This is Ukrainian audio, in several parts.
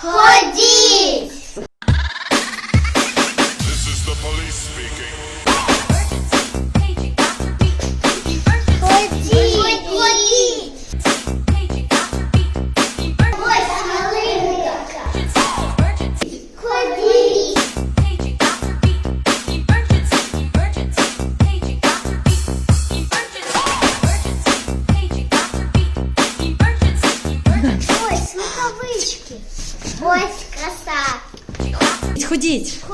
Ходіть! Ось краса! Ходіть.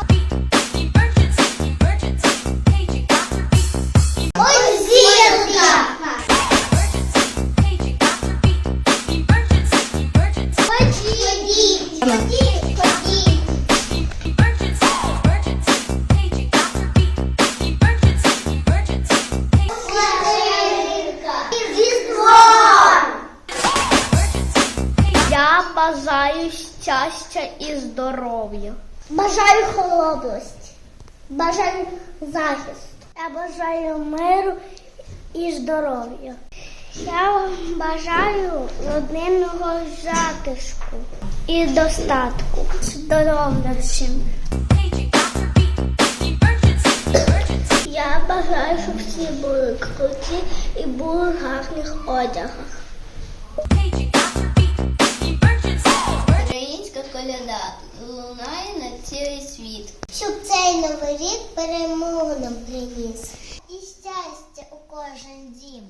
Бажаю щастя і здоров'я. Бажаю холодності. Бажаю захисту. Я бажаю миру і здоров'я. Я бажаю родинного затишку і достатку. Здоров'я всім. Я бажаю, щоб всі були круті і були в гарних одягах. Цілий світ. Щоб цей новий рік перемогу нам приніс. І щастя у кожен дім.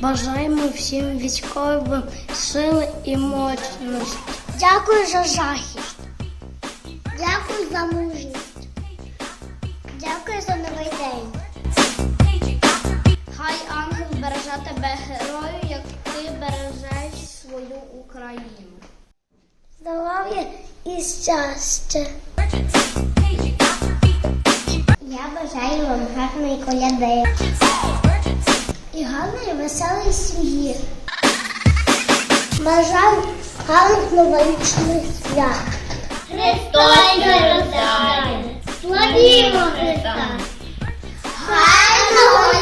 Бажаємо всім військовим сили і моцності. Дякую за захист. Дякую за мужність. Дякую за новий день. Хай ангел береже тебе герою, як ти бережеш свою Україну. Здоров'я і щастя. Я бажаю вам гарної коляди. І гарної веселої сім'ї. Бажаю гарних новорічних свят. Христос рождає! Славімо Христа! Гарного!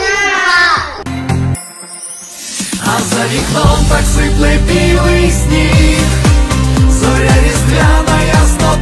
А за вікном так сипле білий сніг, зоря різдвяна ясно.